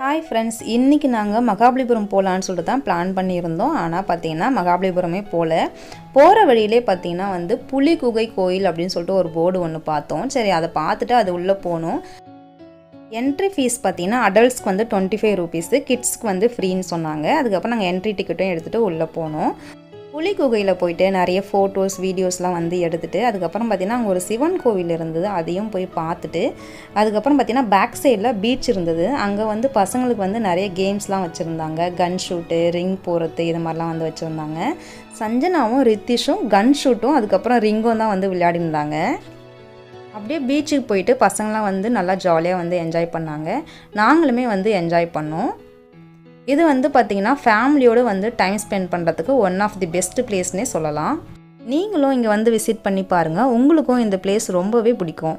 Hi friends இன்றைக்கி நாங்கள் மகாபலிபுரம் போகலான்னு சொல்லிட்டு தான் பிளான் பண்ணியிருந்தோம். ஆனால் பார்த்தீங்கன்னா மகாபலிபுரமே போகல போகிற வழியிலே பார்த்தீங்கன்னா வந்து புலி குகை கோயில் அப்படின்னு சொல்லிட்டு ஒரு போர்டு ஒன்று பார்த்தோம். சரி அதை பார்த்துட்டு அது உள்ளே போனோம். என்ட்ரி ஃபீஸ் பார்த்தீங்கன்னா அடல்ட்ஸ்க்கு வந்து டுவெண்ட்டி ஃபைவ் ருபீஸு கிட்ஸ்க்கு வந்து ஃப்ரீன்னு சொன்னாங்க. அதுக்கப்புறம் நாங்கள் என்ட்ரி டிக்கெட்டும் எடுத்துகிட்டு உள்ளே போனோம். புலி குகையில் போயிட்டு நிறைய ஃபோட்டோஸ் வீடியோஸ்லாம் வந்து எடுத்துகிட்டு அதுக்கப்புறம் பார்த்திங்கன்னா அங்கே ஒரு சிவன் கோவில் இருந்தது. அதையும் போய் பார்த்துட்டு அதுக்கப்புறம் பார்த்திங்கன்னா பேக் சைடில் பீச் இருந்தது. அங்கே வந்து பசங்களுக்கு வந்து நிறைய கேம்ஸ்லாம் வச்சுருந்தாங்க. கன் ஷூட்டு ரிங் போகிறது இது மாதிரிலாம் வந்து வச்சுருந்தாங்க. சஞ்சனாவும் ரித்திஷும் கன் ஷூட்டும் அதுக்கப்புறம் ரிங்கும் தான் வந்து விளையாடிருந்தாங்க. அப்படியே பீச்சுக்கு போயிட்டு பசங்களாம் வந்து நல்லா ஜாலியாக வந்து என்ஜாய் பண்ணாங்க. நாங்களுமே வந்து என்ஜாய் பண்ணோம். இது வந்து பார்த்திங்கன்னா ஃபேமிலியோடு வந்து டைம் ஸ்பெண்ட் பண்ணுறதுக்கு ஒன் ஆஃப் தி பெஸ்ட் பிளேஸ்னே சொல்லலாம். நீங்களும் இங்கே வந்து விசிட் பண்ணி பாருங்கள் உங்களுக்கும் இந்த பிளேஸ் ரொம்பவே பிடிக்கும்.